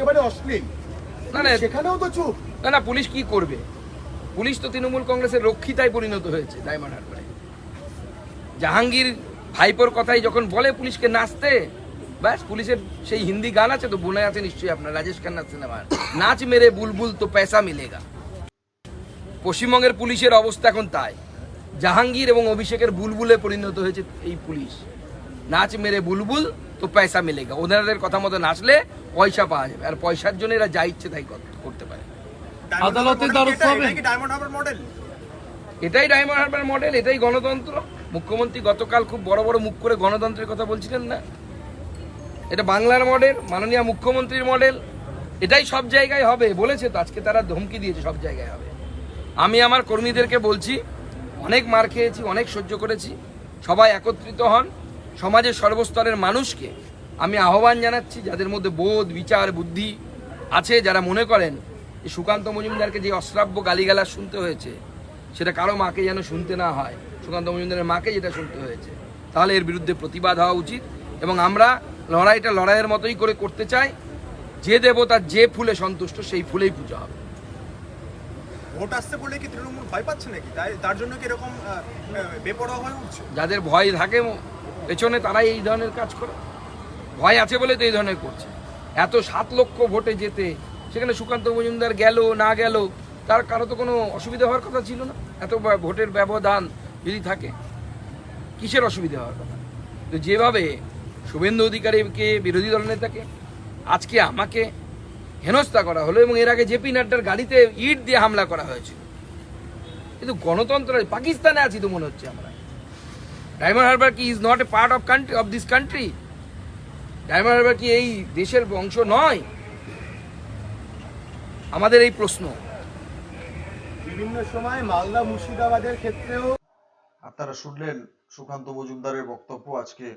একেবারে অশ্লীল। না না সেখানেও তো চুপ। না না পুলিশ কি করবে? পুলিশ তো তৃণমূল কংগ্রেসের রক্ষিতায় পরিণত হয়েছে ডায়মন্ড হারবারে। জাহাঙ্গীর ভাইপোর কথাই যখন বলে পুলিশকে নাচতে ব্যাস পুলিশের সেই হিন্দি গান আছে তো বোনে আছে নিশ্চয়ই আপনার রাজেশ খান্নার সিনেমার নাচ মেরে বুলবুল তো পয়সা মিলেগা। পশ্চিমবঙ্গের পুলিশের অবস্থা এখন তাই। জাহাঙ্গীর এবং অভিষেকের বুলবুলে পরিণত হয়েছে এই পুলিশ। নাচ মেরে বুলবুল তো পয়সা মিলেগা। ওনাদের কথা মতো নাচলে পয়সা পাওয়া যাবে। আর পয়সার জন্য এরা যা ইচ্ছে তাই করতে পারে। আদালতের দ্বারস্থ হবে? ডায়মন্ড হারবার মডেল এটাই ডায়মন্ড হারবার মডেল এটাই গণতন্ত্র। মুখ্যমন্ত্রী গতকাল খুব বড় বড় মুখ করে গণতন্ত্রের কথা বলছিলেন না? এটা বাংলার মডেল মাননীয় মুখ্যমন্ত্রীর মডেল এটাই সব জায়গায় হবে। বলেছে তো আজকে তারা ধমকি দিয়েছে সব জায়গায় হবে। আমি আমার কর্মীদেরকে বলছি অনেক মার খেয়েছি অনেক সহ্য করেছি। সবাই একত্রিত হন। সমাজের সর্বস্তরের মানুষকে আমি আহ্বান জানাচ্ছি যাদের মধ্যে বোধ বিচার বুদ্ধি আছে যারা মনে করেন যে সুকান্ত মজুমদারকে যে অশ্রাব্য গালিগালাজ শুনতে হয়েছে সেটা কারও মাকে যেন শুনতে না হয়। সুকান্ত মজুমদারের মাকে যেটা শুনতে হয়েছে। তাহলে এর বিরুদ্ধে প্রতিবাদ হওয়া উচিত এবং আমরা লড়াইটা লড়াইয়ের মতোই করে করতে চাই। যে দেবতা যে ফুলে সন্তুষ্ট সেই ফুলেই পুজো হবে। ভোট আসছে বলে কি তৃণমূল ভয় পাচ্ছে নাকি? তাই তার জন্য কি এরকম আহ, আহ, বেপরোয়া হয়ে উঠছে? যাদের ভয় থাকে পেছনে তারাই এই ধরনের কাজ করে। ভয় আছে বলে তো এই ধরনের করছে। এত সাত লক্ষ ভোটে যেতে, সেখানে সুকান্ত মজুমদার গেল, না গেল, তার কারও তো কোনো অসুবিধা হওয়ার কথা ছিল না? এত ভোটের ব্যবধান যদি থাকে, কিসের অসুবিধা হওয়ার কথা? তো যেভাবে শুভেন্দু অধিকারীকে বিরোধী দলনেতাকে আজকে আমাকে হেনস্থা করা হলো এবং এর আগে জেপি নাড্ডার গাড়িতে ইট দিয়ে হামলা করা হয়েছিল। কিন্তু গণতন্ত্র, পাকিস্তানে আছি তো মনে হচ্ছে আমরা। ডায়মন্ড হারবার কি is not a part of country of this country Diamond Harbour কি এই দেশের অংশ নয়। আমাদের এই প্রশ্ন। বিভিন্ন সময় মালদা মুর্শিদাবাদের ক্ষেত্রেও আপনারা শুনলেন সুকান্ত মজুমদারের বক্তব্য আজকে।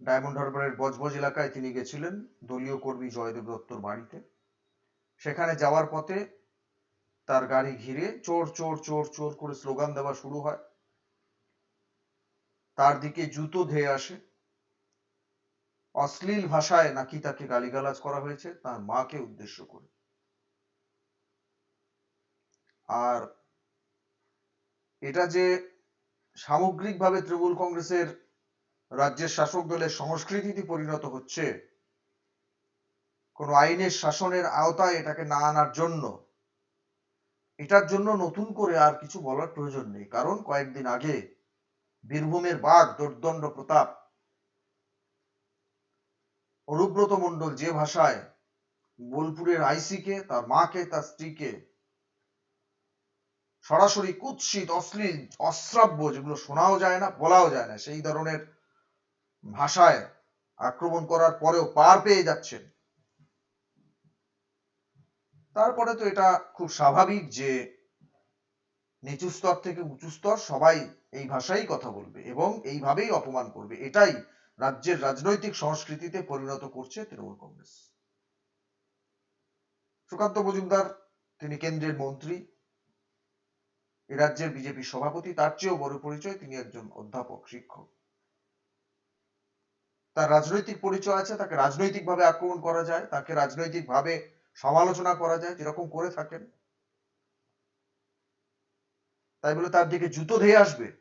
ডায়মন্ড হারবারের বজবজ এলাকায় তিনি গেছিলেন দলীয় কর্মী জয়দেব দত্তর বাড়িতে। সেখানে যাওয়ার পথে তার গাড়ি ঘিরে চোর চোর চোর চোর করে স্লোগান দেওয়া শুরু হয়। তার দিকে জুতো ধেয়ে আসে। অশ্লীল ভাষায় নাকি তাকে গালিগালাজ করা হয়েছে, তার মাকে উদ্দেশ্য করে। আর এটা যে সামগ্রিকভাবে তৃণমূল কংগ্রেসের রাজ্যের শাসক দলের সংস্কৃতিতে পরিণত হচ্ছে, কোন আইনের শাসনের আওতায় এটাকে না আনার জন্য, এটার জন্য নতুন করে আর কিছু বলার প্রয়োজন নেই। কারণ কয়েকদিন আগে বীরভূমের বাঘ, দুর্দণ্ড প্রতাপ। অনুব্রত মণ্ডল যে ভাষায় বোলপুরের আইসিকে, তার মাকে, তার স্ত্রীকে সরাসরি কুৎসিত, অশ্লীল, অশ্রাব্য যেগুলো শোনাও যায় না, বলাও যায় না, সেই ধরনের ভাষায় আক্রমণ করার পরেও পার পেয়ে যাচ্ছেন। তারপরে তো এটা খুব স্বাভাবিক যে নিচু স্তর থেকে উঁচু স্তর সবাই এই ভাষাই কথা বলবে এবং এইভাবেই অপমান করবে। এটাই রাজ্যের রাজনৈতিক সংস্কৃতিতে পরিণত করছে তৃণমূল কংগ্রেস। সুকান্ত মজুমদার, তিনি কেন্দ্রের মন্ত্রী। এ রাজ্যের বিজেপি সভাপতি, তার চেয়েও বড় পরিচয় তিনি একজন অধ্যাপক, শিক্ষক। তার রাজনৈতিক পরিচয় আছে, তাকে রাজনৈতিকভাবে আক্রমণ করা যায়, তাকে রাজনৈতিকভাবে সমালোচনা করা যায়, যেরকম করে থাকেন। তাই বলে তার দিকে জুতো ধেয়ে আসবে।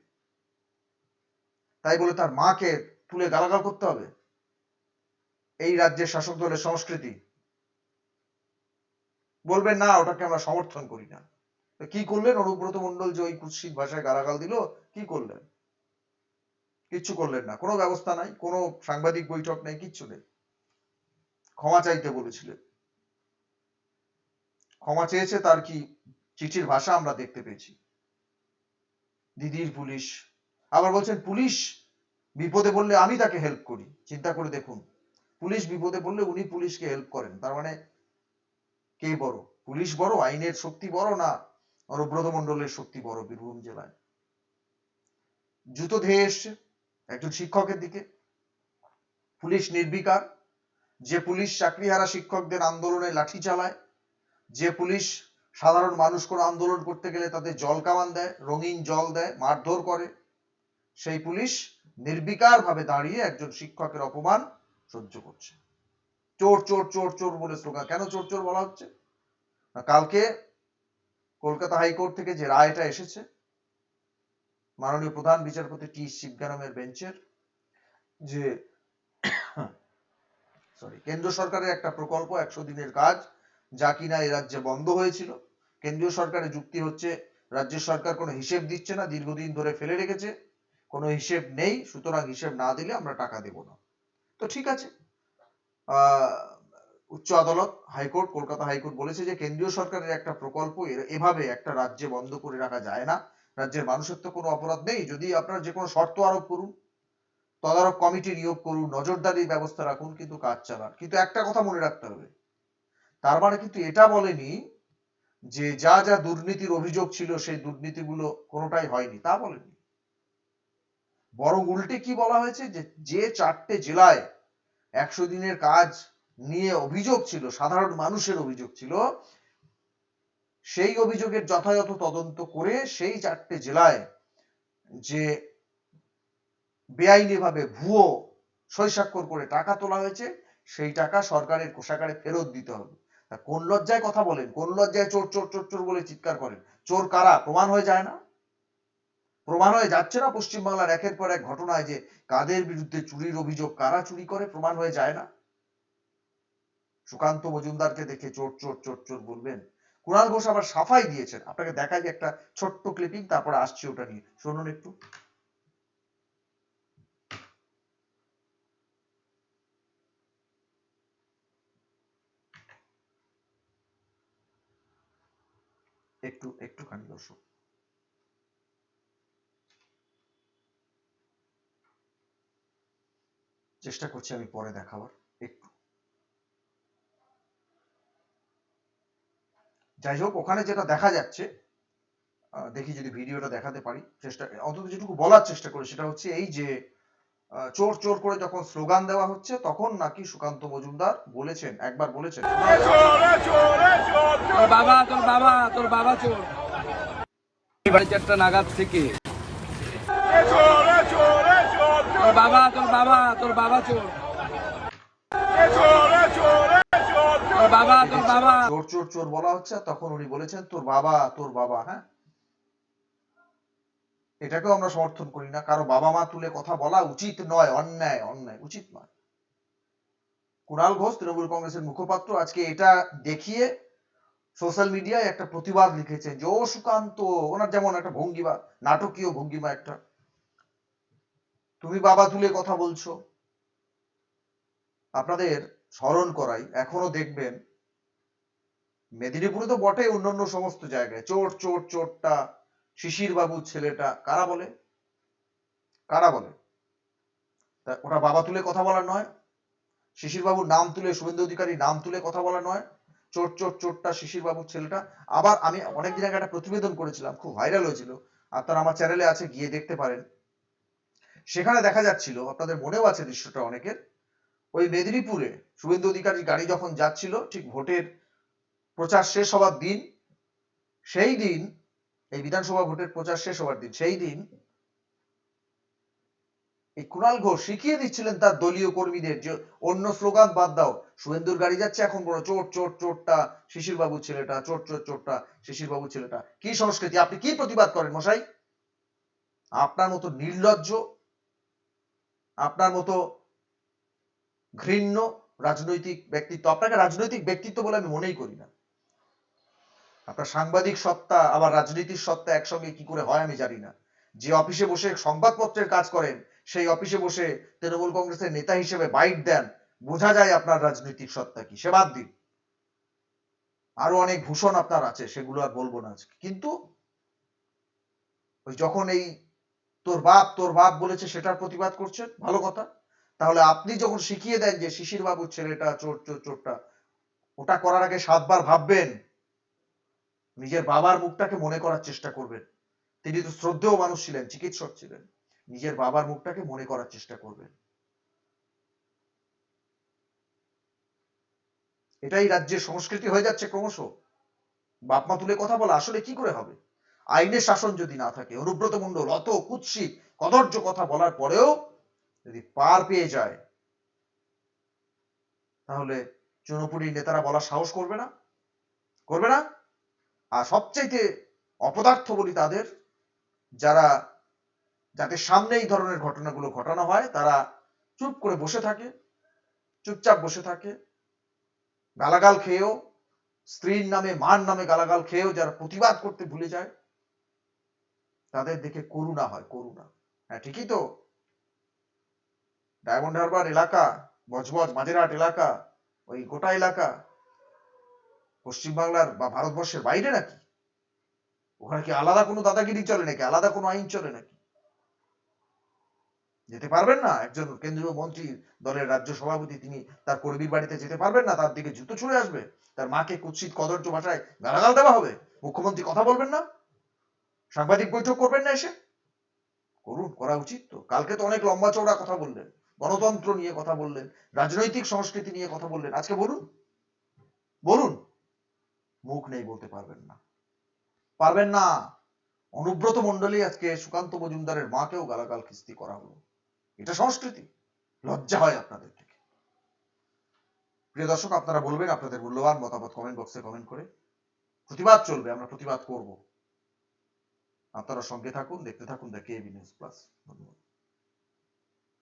তাই বলে তার মাকে তুলে গালাগাল করতে হবে। এই রাজ্যের শাসক দলের সংস্কৃতি। বলবেন, না, ওটাকে আমরা সমর্থন করি না। কি করলেন? অনুব্রত মন্ডল যে ওই কুৎসিত ভাষায় গালাগাল দিল, কি করলেন? কিচ্ছু করলেন না। কোনো ব্যবস্থা নাই, কোনো সাংবাদিক বৈঠক নেই, কিচ্ছু নেই। ক্ষমা চাইতে বলেছিলেন। ক্ষমা চেয়েছে তার কি চিঠির ভাষা আমরা দেখতে পেয়েছি। দিদির পুলিশ। আবার বলছেন, পুলিশ বিপদে পড়লে আমি তাকে হেল্প করি। চিন্তা করে দেখুন, পুলিশ বিপদে পড়লে উনি পুলিশকে হেল্প করেন। তার মানে কে বড়? পুলিশ বড়, আইনের শক্তি বড় না অনুব্রত মন্ডলের শক্তি বড় বীরভূম জেলায়? জুতো ধেয়ে এসছে একজন শিক্ষকের দিকে। পুলিশ নির্বিকার, যে পুলিশ চাকরিহারা শিক্ষকদের আন্দোলনে লাঠি চালায়, যে পুলিশ সাধারণ মানুষ কোনো আন্দোলন করতে গেলে তাদের জল কামান দেয়, রঙিন জল দেয়, মারধর করে। সেই পুলিশ নির্বিকার ভাবে দাঁড়িয়ে একজন শিক্ষকের অপমান সহ্য করছে। চোর চোর চোর চোর বলে স্লোগান। কেন চোর চোর বলা হচ্ছে? না, কালকে কলকাতা হাইকোর্ট থেকে যে রায়টা এসেছে, মাননীয় প্রধান বিচারপতি টি শিবগানমের বেঞ্চের, যে সরি কেন্দ্র সরকারের একটা প্রকল্প, একশো দিনের কাজ যা কিনা এই রাজ্যে বন্ধ হয়েছিল। কেন্দ্রীয় সরকারের যুক্তি হচ্ছে রাজ্য সরকার কোনো হিসেব দিচ্ছে না, দীর্ঘদিন ধরে ফেলে রেখেছে। কোনো হিসেব নেই, সুতরাং হিসেব না দিলে আমরা টাকা দেব না। তো ঠিক আছে। উচ্চ আদালত, হাইকোর্ট, কলকাতা হাইকোর্ট বলেছে যে, কেন্দ্রীয় সরকারের একটা প্রকল্প এ- এভাবে একটা রাজ্যে বন্ধ করে রাখা যায় না। রাজ্যের মানুষের তো কোনো অপরাধ নেই। যদি আপনার যে কোনো শর্ত আরোপ করুন, তদারক কমিটি নিয়োগ করুন, নজরদারির ব্যবস্থা রাখুন, কিন্তু কাজ চালান। কিন্তু একটা কথা মনে রাখতে হবে তার মানে কিন্তু এটা বলেনি যে যা যা দুর্নীতির অভিযোগ ছিল সেই দুর্নীতিগুলো কোনোটাই হয়নি, তা বলেনি। বরং উল্টে কি বলা হয়েছে যে যে চারটে জেলায় একশো দিনের কাজ নিয়ে অভিযোগ ছিল, সাধারণ মানুষের অভিযোগ ছিল, সেই অভিযোগের যথাযথ তদন্ত করে সেই চারটে জেলায় যে বেআইনিভাবে ভুয়ো সই স্বাক্ষর করে টাকা তোলা হয়েছে, সেই টাকা সরকারের কোষাগারে ফেরত দিতে হবে। কোন লজ্জায় কথা বলেন? কোন লজ্জায় চোর চোর চোর চোর বলে চিৎকার করেন? চোর কারা? প্রমাণ হয়ে যায় না? প্রমাণ হয়ে যাচ্ছে না পশ্চিমবাংলার একের পর এক ঘটনায় যে কাদের বিরুদ্ধে চুরির অভিযোগ, কারা চুরি করে? প্রমাণ হয়ে যায় না। সুকান্ত মজুমদারকে দেখে চোর চোর চোর চোর বলবেন, কুণাল ঘোষ আবার সাফাই দিয়েছেন। আপনাকে দেখাই একটা ছোট্ট ক্লিপিং তারপরে আসছি ওটা নিয়ে। শুনুন একটু। একটু, একটুখানি দর্শক চেষ্টা করছি আমি পরে দেখাবার, একটু। যাই হোক, ওখানে যেটা দেখা যাচ্ছে দেখি যদি ভিডিওটা দেখাতে পারি, চেষ্টা, অন্তত যেটুকু বলার চেষ্টা করি, সেটা হচ্ছে এই যে চোর চোর করে যখন স্লোগান দেওয়া হচ্ছে তখন নাকি সুকান্ত মজুমদার বলেছেন একবার বলেছেন। বাবা তোর বাবা তোর বাবা চোর। চারটা নাগাদ থেকে। বাবা তোর বাবা তোর বাবা চোর। বাবা তোর বাবা। চোর চোর চোর বলা হচ্ছে তখন উনি বলেছেন তোর বাবা তোর বাবা হ্যাঁ? এটাকেও আমরা সমর্থন করি না। কারও বাবা মা তুলে কথা বলা উচিত নয়, অন্যায় অন্যায়, উচিত নয়। কুণাল ঘোষ, তৃণমূল কংগ্রেসের মুখপাত্র, আজকে এটা দেখিয়ে সোশ্যাল মিডিয়ায় একটা প্রতিবাদ লিখেছেন যে, ও সুকান্ত, ওনার যেমন একটা ভঙ্গিমা, নাটকীয় ভঙ্গিমা একটা। তুমি বাবা তুলে কথা বলছো। আপনাদের স্মরণ করাই। এখনও দেখবেন, মেদিনীপুরে তো বটে অন্যান্য সমস্ত জায়গায়। চোর চোর, চোরটা শিশির বাবুর ছেলেটা কারা বলে? কারা বলে? তা ওটা বাবা তুলে কথা বলা নয়। শিশির বাবুর নাম তুলে, শুভেন্দু অধিকারী নাম তুলে কথা বলা নয়। চোর চোর, চোরটা শিশির বাবুর ছেলেটা। আবার আমি অনেকদিন আগে একটা প্রতিবেদন করেছিলাম, খুব ভাইরাল হয়েছিল। আপনারা আমার চ্যানেলে আছে, গিয়ে দেখতে পারেন। সেখানে দেখা যাচ্ছিল, আপনাদের মনেও আছে দৃশ্যটা অনেকের, ওই মেদিনীপুরে শুভেন্দু অধিকারী গাড়ি যখন যাচ্ছিল, ঠিক ভোটের প্রচার শেষ হওয়ার দিন, সেই দিন এই বিধানসভা ভোটের প্রচার শেষ হওয়ার দিন, সেই দিন এই কুণাল ঘোষ শিখিয়ে দিচ্ছিলেন তার দলীয় কর্মীদের যে অন্য স্লোগান বাদ দাও। শুভেন্দুর গাড়ি যাচ্ছে এখন বড় চোর চোর, চোরটা শিশির বাবুর ছেলেটা, চোর চোর, চোরটা শিশির বাবুর ছেলেটা। কি সংস্কৃতি? আপনি কি প্রতিবাদ করেন মশাই? আপনার মতো নির্লজ্জ, আপনার মতো ঘৃণ্য রাজনৈতিক ব্যক্তিত্ব, আপনাকে রাজনৈতিক ব্যক্তিত্ব বলে আমি মনেই করি না। আপনার সাংবাদিক সত্তা, আবার রাজনীতির সত্তা একসঙ্গে কি করে হয় আমি জানি না। যে অফিসে বসে সংবাদপত্রের কাজ করেন, সেই অফিসে বসে তৃণমূল কংগ্রেসের নেতা হিসেবে বাইট দেন, বোঝা যায় আপনার রাজনৈতিক সত্তা কি। সে বাদ দিন। আরও অনেক ভূষণ আপনার আছে, সেগুলো আর বলব না আজকে। কিন্তু ওই যখন এই তোর বাপ তোর বাপ বলেছে সেটার প্রতিবাদ করছেন, ভালো কথা। তাহলে আপনি যখন শিখিয়ে দেন যে শিশির বাবুর ছেলেটা, চোর চোর, চোরটা, ওটা করার আগে সাতবার ভাববেন নিজের বাবার মুখটাকে মনে করার চেষ্টা করবেন। তিনি তো শ্রদ্ধেয় মানুষ ছিলেন, চিকিৎসক ছিলেন। নিজের বাবার মুখটাকে মনে করার চেষ্টা করবেন। এটাই রাজ্যের সংস্কৃতি হয়ে যাচ্ছে ক্রমশ। বাপমা তুলে কথা বলা আসলে কি করে হবে? আইনের শাসন যদি না থাকে, অনুব্রত মন্ডল অত কুৎসিত, কদর্য কথা বলার পরেও যদি পার পেয়ে যায়, তাহলে চুনোপুরির নেতারা বলার সাহস করবে না? করবে না? আর সবচাইতে অপদার্থ বলি তাদের, যারা, যাদের সামনে এই ধরনের ঘটনাগুলো ঘটানো হয়, তারা চুপ করে বসে থাকে, চুপচাপ বসে থাকে, গালাগাল খেয়েও, স্ত্রীর নামে, মার নামে গালাগাল খেয়েও যারা প্রতিবাদ করতে ভুলে যায়, তাদের দেখে করুণা হয়, করুণা। হ্যাঁ ঠিকই তো। ডায়মন্ড হারবার এলাকা বজবজ মাঝেরহাট এলাকা, ওই গোটা এলাকা পশ্চিমবাংলার বা ভারতবর্ষের বাইরে নাকি? ওখানে কি আলাদা কোনো দাদাগিরি চলে নাকি? আলাদা কোনো আইন চলে নাকি? যেতে পারবেন না? একজন কেন্দ্রীয় মন্ত্রী দলের রাজ্য সভাপতি, তিনি তার কর্মীর বাড়িতে যেতে পারবেন না, তার দিকে জুতো ছুঁড়ে আসবে। তার মাকে কুৎসিত কদর্য ভাষায় গালাগাল দেওয়া হবে। মুখ্যমন্ত্রী কথা বলবেন না? সাংবাদিক বৈঠক করবেন না এসে? করুন, করা উচিত তো। কালকে তো অনেক লম্বা চওড়া কথা বললেন। গণতন্ত্র নিয়ে কথা বললেন, রাজনৈতিক সংস্কৃতি নিয়ে কথা বললেন। আজকে বলুন। বলুন। মুখ নেই বলতে পারবেন না। পারবেন না। অনুব্রত মণ্ডলী আজকে সুকান্ত মজুমদারের মাকেও গালাগাল খিস্তি করা হলো। এটা সংস্কৃতি। লজ্জা হয় আপনাদের থেকে প্রিয় দর্শক, আপনারা বলবেন আপনাদের মূল্যবান মতামত কমেন্ট বক্সে কমেন্ট করে। প্রতিবাদ চলবে, আমরা প্রতিবাদ করব। আপনারা সঙ্গে থাকুন, দেখতে থাকুন, দ্য কে নিউজ প্লাস ধন্যবাদ।